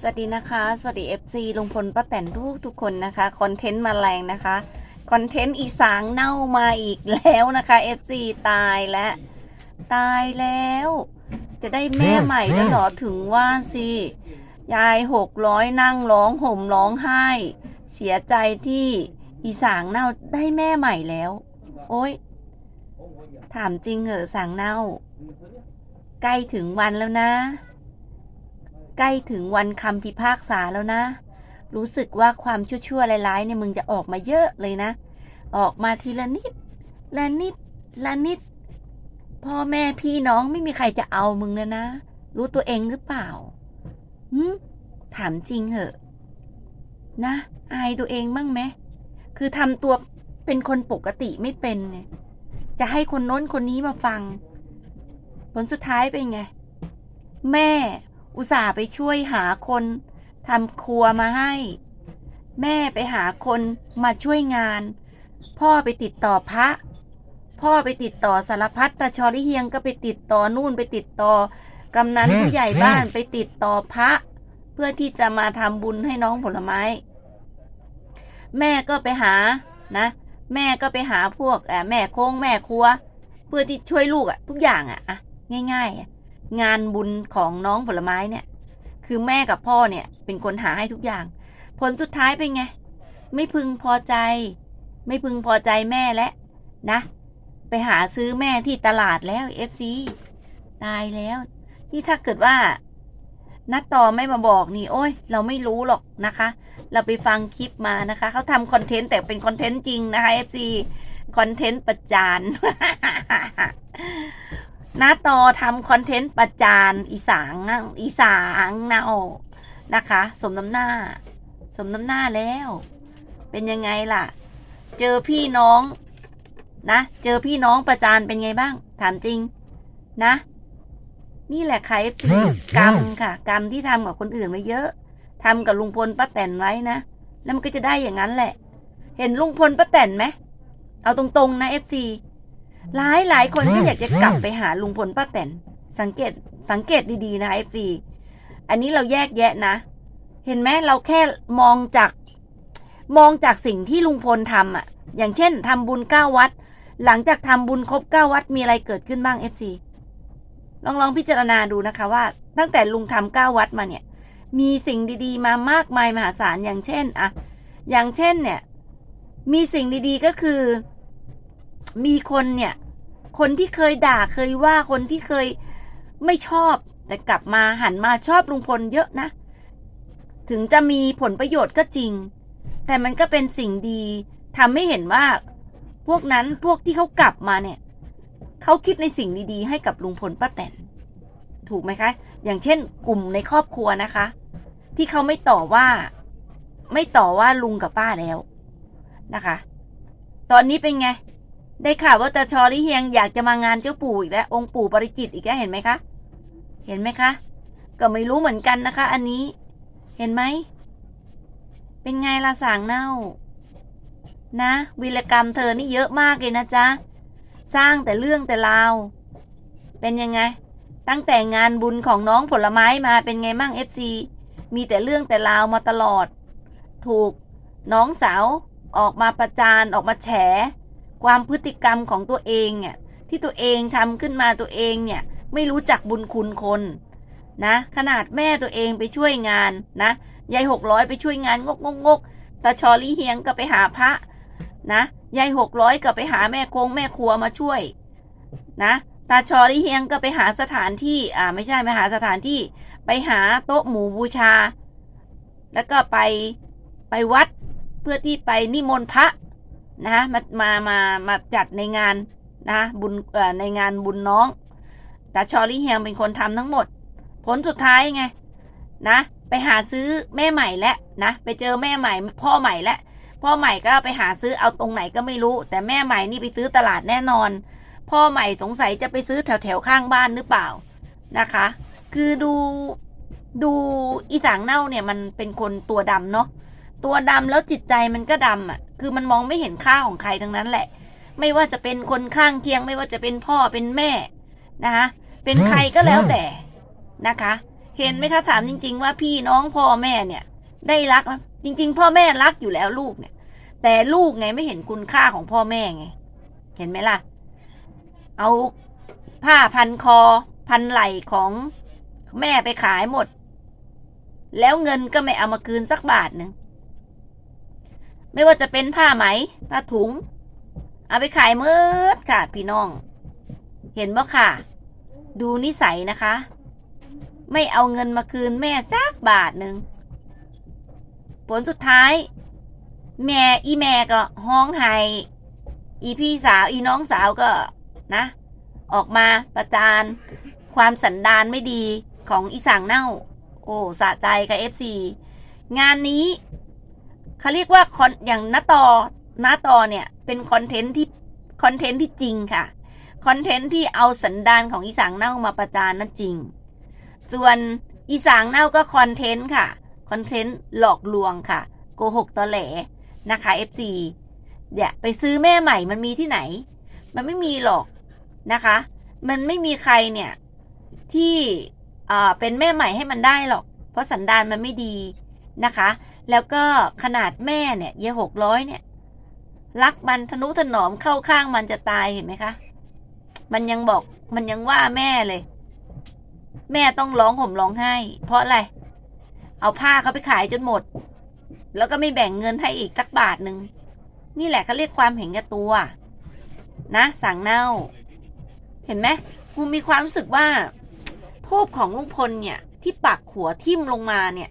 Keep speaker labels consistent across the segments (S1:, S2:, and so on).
S1: สวัสดีนะคะ สวัสดี FC ลุงพลป้าแตนทุกทุกคนนะคะคอนเทนต์มาแรงนะคะคอนเทนต์อีสางเน่ามาอีกแล้วนะคะ FC ตายแล้วตายแล้ว จะได้แม่ใหม่แล้วเหรอถึงว่าสิยายหกร้อยนั่งร้องห่มร้องไห้ เสียใจที่อีสางเน่าได้แม่ใหม่แล้ว โอ๊ยถามจริงเหรอสางเน่า ใกล้ถึงวันแล้วนะ ใกล้ถึงวันคำพิพากษาแล้วนะ รู้สึกว่าความชั่วๆร้ายๆเนี่ยมึงจะออกมาเยอะเลยนะ ออกมาทีละนิด ละนิด ละนิด พ่อแม่พี่น้องไม่มีใครจะเอามึงเลยนะ รู้ตัวเองหรือเปล่าหืถามจริงเหอะ นะ อายตัวเองบ้างไหม คือทำตัวเป็นคนปกติไม่เป็นไงจะให้คนโน้นคนนี้มาฟัง ผลสุดท้ายเป็นไง แม่ อุตส่าห์ไปช่วยหาคนทำครัวมาให้ แม่ไปหาคนมาช่วยงาน พ่อไปติดต่อพระ พ่อไปติดต่อสารพัดตาชอริเฮียงก็ไปติดต่อนู่นไปติดต่อกำนันผู้ใหญ่บ้านไปติดต่อพระ เพื่อที่จะมาทำบุญให้น้องผลไม้ แม่ก็ไปหานะ แม่ก็ไปหาพวกเอ่อแม่โค้งแม่ครัว เพื่อที่ช่วยลูกอะทุกอย่างอะอะง่ายๆอะ งานบุญของน้องผลไม้เนี่ย คือแม่กับพ่อเนี่ย เป็นคนหาให้ทุกอย่าง ผลสุดท้ายเป็นไง ไม่พึงพอใจ ไม่พึงพอใจแม่และนะ ไปหาซื้อแม่ที่ตลาดแล้ว FC ตายแล้ว นี่ถ้าเกิดว่านัดต่อไม่มาบอกนี่โอ้ย เราไม่รู้หรอกนะคะ เราไปฟังคลิปมานะคะเขาทำคอนเทนต์แต่เป็นคอนเทนต์จริงนะคะ FC คอนเทนต์ประจาน น้าต่อทำคอนเทนต์ประจานอีสางอีสางเนานะคะ สมน้ำหน้า สมน้ำหน้าแล้ว เป็นยังไงล่ะ เจอพี่น้องนะ เจอพี่น้องประจานเป็นไงบ้าง ถามจริงนะ นี่แหละค่ะ FC กรรมค่ะ กรรมที่ทำกับคนอื่นไว้เยอะทำกับลุงพลป้าแตนไว้นะ แล้วมันก็จะได้อย่างนั้นแหละ เห็นลุงพลป้าแตนไหม เอาตรงๆนะ FC หลายหลายคนก็อยากจะกลับไปหาลุงพลป้าแตนสังเกตสังเกตดีๆนะ FC อันนี้เราแยกแยะนะ เห็นไหมเราแค่มองจากมองจากสิ่งที่ลุงพลทำอะ อย่างเช่นทำบุญเก้าวัด หลังจากทำบุญครบเก้าวัดมีอะไรเกิดขึ้นบ้าง FC ลองลองพิจารณาดูนะคะว่า ตั้งแต่ลุงทำเก้าวัดมาเนี่ย มีสิ่งดีๆ มามากมายมหาศาลอย่างเช่นอะอย่างเช่นเนี่ย มีสิ่งดีๆก็คือ มีคนเนี่ย คนที่เคยด่าเคยว่าคนที่เคยไม่ชอบ แต่กลับมาหันมาชอบลุงพลเยอะนะ ถึงจะมีผลประโยชน์ก็จริง แต่มันก็เป็นสิ่งดีทำให้เห็นว่า พวกนั้นพวกที่เขากลับมาเนี่ยเขาคิดในสิ่งดีๆ ให้กับลุงพลป้าแตนถูกไหมคะ อย่างเช่น กลุ่มในครอบครัวนะคะ ที่เขาไม่ต่อว่า ไม่ต่อว่าลุงกับป้าแล้วนะคะ ตอนนี้เป็นไง ได้ข่าวว่าตาชอริเฮียงอยากจะมางานเจ้าปู่อีกแล้วองค์ปู่ปริจิตอีกแล้วเห็นไหมคะ เห็นไหมคะ ก็ไม่รู้เหมือนกันนะคะ อันนี้ เห็นไหม เป็นไงล่ะสางเน่า นะวีรกรรมเธอนี่เยอะมากเลยนะจ๊ะ สร้างแต่เรื่องแต่ราว เป็นยังไง ตั้งแต่งานบุญของน้องผลไม้มาเป็นไงมั่งเอฟซีมีแต่เรื่องแต่ราวมาตลอด ถูกน้องสาวออกมาประจานออกมาแฉ ความพฤติกรรมของตัวเองเนี่ยที่ตัวเองทำขึ้นมาตัวเองเนี่ยไม่รู้จักบุญคุณคนนะ ขนาดแม่ตัวเองไปช่วยงานนะยายหกร้อยไปช่วยงานงกงกงกตาชอลี่เฮียงก็ไปหาพระนะยายหกร้อยก็ไปหาแม่โคงแม่ครัวมาช่วยนะตาชอลี่เฮียงก็ไปหาสถานที่อ่าไม่ใช่ไปหาสถานที่ ไปหาโต๊ะหมู่บูชา แล้วก็ไปไปวัดเพื่อที่ไปนิมนต์พระ นะมามามามาจัดในงานนะบุญในงานบุญน้องแตาชอลี่เฮียงเป็นคนทำทั้งหมด ผลสุดท้ายไงนะไปหาซื้อแม่ใหม่แล้วนะไปเจอแม่ใหม่พ่อใหม่แล้วพ่อใหม่ก็ไปหาซื้อเอาตรงไหนก็ไม่รู้ แต่แม่ใหม่นี่ไปซื้อตลาดแน่นอน พ่อใหม่สงสัยจะไปซื้อแถวแถวๆข้างบ้านหรือเปล่านะคะ คือดูดูอีสางเน่าเนี่ยมันเป็นคนตัวดำเนาะตัวดำแล้วจิตใจมันก็ดำอะ คือมันมองไม่เห็นค่าของใครทั้งนั้นแหละ ไม่ว่าจะเป็นคนข้างเคียง ไม่ว่าจะเป็นพ่อเป็นแม่นะคะเป็นใครก็แล้วแต่นะคะ เห็นไหมคะถามจริง ๆ ว่าพี่น้องพ่อแม่เนี่ย ได้รักจริง ๆ พ่อแม่รักอยู่แล้วลูกเนี่ย แต่ลูกไงไม่เห็นคุณค่าของพ่อแม่ไง เห็นไหมล่ะ เอาผ้าพันคอ พันไหล่ของแม่ไปขายหมด แล้วเงินก็ไม่เอามาคืนสักบาทหนึ่ง ไม่ว่าจะเป็นผ้าไหม ผ้าถุง เอาไปขายมืดค่ะ พี่น้อง เห็นบ่ค่ะ ดูนิสัยนะคะ ไม่เอาเงินมาคืนแม่สักบาทหนึ่งผลสุดท้าย แม่อีแม่ก็ห้องไห้อีพี่สาวอีน้องสาวก็นะ ออกมาประจานความสันดานไม่ดีของอีสางเน่า โอ้สะใจกับเอฟซีงานนี้ เขาเรียกว่าคอนอย่างนาตอนาตอเนี่ยเป็นคอนเทนต์ที่คอนเทนต์ที่จริงค่ะคอนเทนต์ที่เอาสันดานของอีสางเน่ามาประจานนั่นจริง ส่วนอีสางเน่าก็คอนเทนต์ค่ะคอนเทนต์หลอกลวงค่ะโกหกตอแหลนะคะ FC เดี๋ยวไปซื้อแม่ใหม่มันมีที่ไหน มันไม่มีหรอกนะคะ มันไม่มีใครเนี่ยที่อ่าเป็นแม่ใหม่ให้มันได้หรอก เพราะสันดานมันไม่ดีนะคะ แล้วก็ขนาดแม่เนี่ยเยหกร้อยเนี่ย รักมันทนุถนอมเข้าข้างมันจะตายเห็นไหมคะ มันยังบอกมันยังว่าแม่เลย แม่ต้องร้องห่มร้องไห้ เพราะอะไร เอาผ้าเขาไปขายจนหมด แล้วก็ไม่แบ่งเงินให้อีกสักบาทหนึ่งนี่แหละเขาเรียกความเห็นแก่ตัว นะสั่งเน่า เห็นไหมกูมีความรู้สึกว่าทูบของลุงพลเนี่ย ที่ปักหัวทิ่มลงมาเนี่ย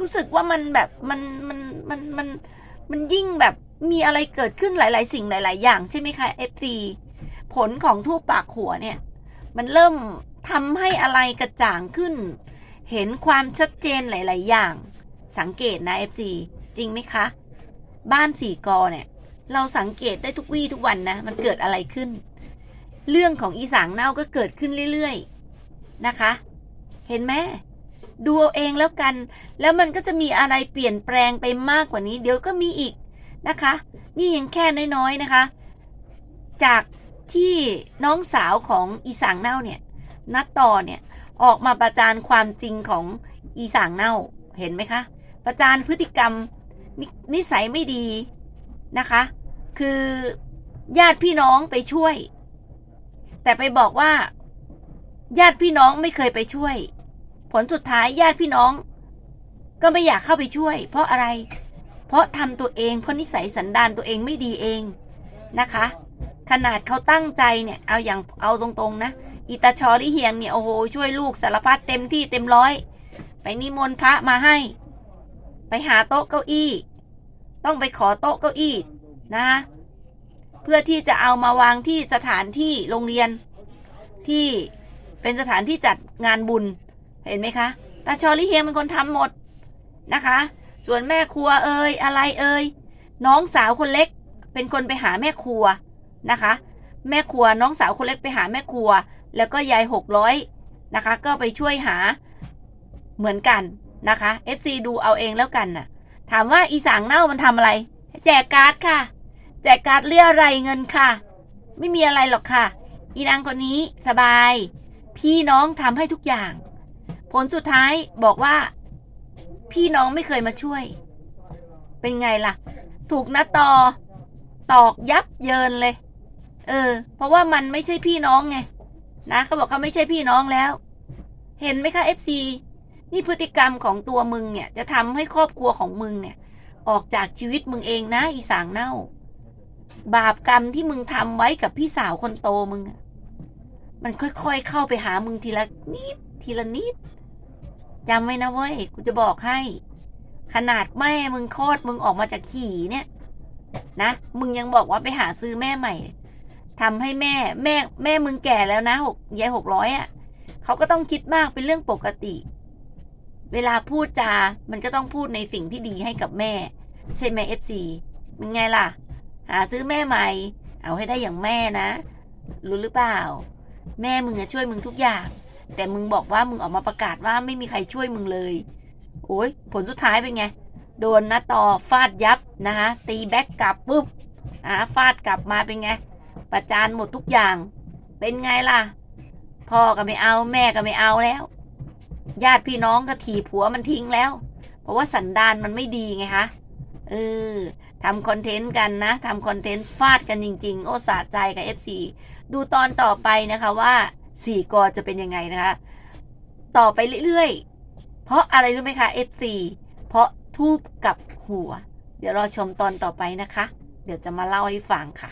S1: รู้สึกว่ามันแบบมันมันมันมันมันยิ่งแบบมีอะไรเกิดขึ้นหลาย ๆ สิ่งหลาย ๆ อย่างใช่ไหมคะเอฟซีผลของทูบปากหัวเนี่ย มันเริ่มทำให้อะไรกระจ่างขึ้น เห็นความชัดเจนหลาย ๆ อย่าง สังเกตนะ FC จริงไหมคะ บ้านสี่กอเนี่ย เราสังเกตได้ทุกวี่ทุกวันนะ มันเกิดอะไรขึ้น เรื่องของอีสางเน่าก็เกิดขึ้นเรื่อย ๆ นะคะ เห็นไหม ดูเอาเองแล้วกัน แล้วมันก็จะมีอะไรเปลี่ยนแปลงไปมากกว่านี้ เดี๋ยวก็มีอีกนะคะ นี่ยังแค่น้อยๆนะคะ จากที่น้องสาวของอีสางเน่าเนี่ยนัดต่อเนี่ยออกมาประจานความจริงของอีสางเน่าเห็นไหมคะ ประจานพฤติกรรมนนิสัยไม่ดีนะคะ คือญาติพี่น้องไปช่วย แต่ไปบอกว่า ญาติพี่น้องไม่เคยไปช่วย ผลสุดท้ายญาติพี่น้อง ก็ไม่อยากเข้าไปช่วย เพราะอะไร เพราะทำตัวเองเพราะนิสัยสันดานตัวเองไม่ดีเองนะคะ ขนาดเขาตั้งใจเนี่ย เอาอย่างเอาตรงๆนะอิตาชอลิเฮียงเนี่ยโอ้โหช่วยลูกสารพัดเต็มที่เต็มร้อย ไปนิมนต์พระมาให้ ไปหาโต๊ะเก้าอี้ ต้องไปขอโต๊ะเก้าอี้นะเพื่อที่จะเอามาวางที่สถานที่โรงเรียนที่เป็นสถานที่จัดงานบุญ เห็นไหมคะตาชอลิเฮียงเป็นคนทำหมดนะคะ ส่วนแม่ครัวเอ่ยอะไรเอ่ยน้องสาวคนเล็ก เป็นคนไปหาแม่ครัวนะคะ แม่ครัวน้องสาวคนเล็กไปหาแม่ครัว แล้วก็ยายหกร้อยนะคะ ก็ไปช่วยหาเหมือนกันนะคะ FC ดูเอาเองแล้วกันน่ะ ถามว่าอีสางเน่ามันทำอะไร แจกการ์ดค่ะ แจกการ์ดเรียอะไรเงินค่ะ ไม่มีอะไรหรอกค่ะ อีนางคนนี้สบาย พี่น้องทำให้ทุกอย่าง ผลสุดท้ายบอกว่า พี่น้องไม่เคยมาช่วย เป็นไงล่ะ ถูกนะตอตอกยับเยินเลย เออ เพราะว่ามันไม่ใช่พี่น้องไง นะเขาบอกเขาไม่ใช่พี่น้องแล้ว เห็นไหมคะ FC นี่พฤติกรรมของตัวมึงเนี่ย จะทำให้ครอบครัวของมึงเนี่ย ออกจากชีวิตมึงเองนะอีสางเน่า บาปกรรมที่มึงทำไว้กับพี่สาวคนโตมึงมันค่อยๆเข้าไปหามึงทีละนิดทีละนิด จำไว้นะเว้ย กูจะบอกให้ ขนาดแม่มึงคลอดมึงออกมาจากขี่เนี่ย นะ มึงยังบอกว่าไปหาซื้อแม่ใหม่ทำให้แม่ แม่ แม่มึงแก่แล้วนะหกยายหกร้อยอะเขาก็ต้องคิดมากเป็นเรื่องปกติ เวลาพูดจา มันก็ต้องพูดในสิ่งที่ดีให้กับแม่ ใช่ไหมเอฟซีเป็นไงล่ะ หาซื้อแม่ใหม่ เอาให้ได้อย่างแม่นะ รู้หรือเปล่า แม่มึงจะช่วยมึงทุกอย่าง แต่มึงบอกว่ามึงออกมาประกาศว่าไม่มีใครช่วยมึงเลย โอ้ยผลสุดท้ายเป็นไง โดนนะต่อฟาดยับนะคะตีแบ็กกลับปุ๊บอ่าฟาดกลับมาเป็นไง ประจานหมดทุกอย่าง เป็นไงล่ะ พ่อก็ไม่เอาแม่ก็ไม่เอาแล้ว ญาติพี่น้องก็ถีบผัวมันทิ้งแล้ว เพราะว่าสันดานมันไม่ดีไงคะเออทำคอนเทนต์กันนะทำคอนเทนต์ฟาดกันจริง ๆ โอ้สะใจกับ FC ดูตอนต่อไปนะคะว่า สี่กอจะเป็นยังไงนะคะ ต่อไปเรื่อยๆ เพราะอะไรรู้ไหมคะ F4 เพราะทูบกับหัว เดี๋ยวรอชมตอนต่อไปนะคะ เดี๋ยวจะมาเล่าให้ฟังค่ะ